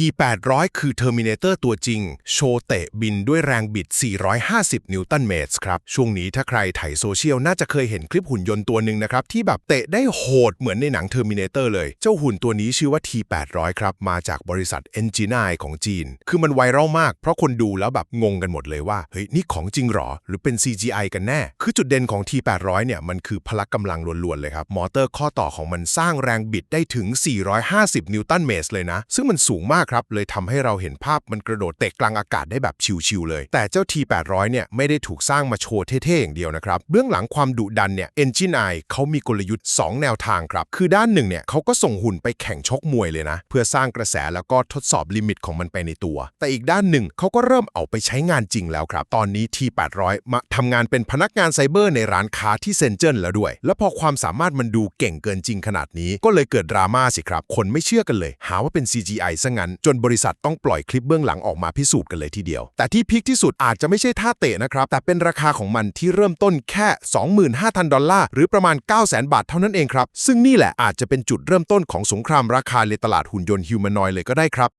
T800 คือ Terminator ตัวจริง โชว์เตะบินด้วยแรงบิด 450 นิวตันเมตรครับ ช่วงนี้ถ้าใครไถโซเชียลน่าจะเคยเห็นคลิปหุ่นยนต์ตัวหนึ่งนะครับ ที่แบบเตะได้โหดเหมือนในหนัง Terminator เลย เจ้าหุ่นตัวนี้ชื่อว่า T800 ครับ มาจากบริษัท e n g i n e ของจีน คือมันไวรัลมาก เพราะคนดูแล้วแบบงงกันหมดเลยว่า เฮ้ย นี่ของจริงหรอ หรือเป็น CGI กันแน่ คือจุดเด่นของ T800 เนี่ย มันคือพละกำลังล้วนๆเลยครับ มอเตอร์ข้อต่อของมันสร้างแรงบิดได้ถึง 450 นิวตันเมตรเลยนะ ซึ่งมันสูงมากครับ เลยทำให้เราเห็นภาพมันกระโดดเตะกลางอากาศได้แบบชิวๆเลย แต่เจ้า T800 เนี่ยไม่ได้ถูกสร้างมาโชว์เท่ๆอย่างเดียวนะครับ เบื้องหลังความดุดันเนี่ย Engine Eye เขามีกลยุทธ์ 2 แนวทางครับ คือด้านหนึ่งเนี่ยเขาก็ส่งหุ่นไปแข่งชกมวยเลยนะ เพื่อสร้างกระแสแล้วก็ทดสอบลิมิตของมันไปในตัว แต่อีกด้านหนึ่งเขาก็เริ่มเอาไปใช้งานจริงแล้วครับ ตอนนี้ T800 มาทำงานเป็นพนักงานไซเบอร์ในร้านค้าที่เซนเจิ้นแล้วด้วย แล้วพอความสามารถมันดูเก่งเกินจริงขนาดนี้ ก็เลยเกิดดราม่าสิครับ คนไม่เชื่อกันเลย หาว่าเป็น CGI ซะงั้นจนบริษัทต้องปล่อยคลิปเบื้องหลังออกมาพิสูจน์กันเลยทีเดียว แต่ที่พีคที่สุดอาจจะไม่ใช่ท่าเตะนะครับ แต่เป็นราคาของมันที่เริ่มต้นแค่ 25,000 ดอลลาร์ หรือประมาณ 900,000 บาทเท่านั้นเองครับ ซึ่งนี่แหละอาจจะเป็นจุดเริ่มต้นของสงครามราคาในตลาดหุ่นยนต์ฮิวแมนอยด์เลยก็ได้ครับ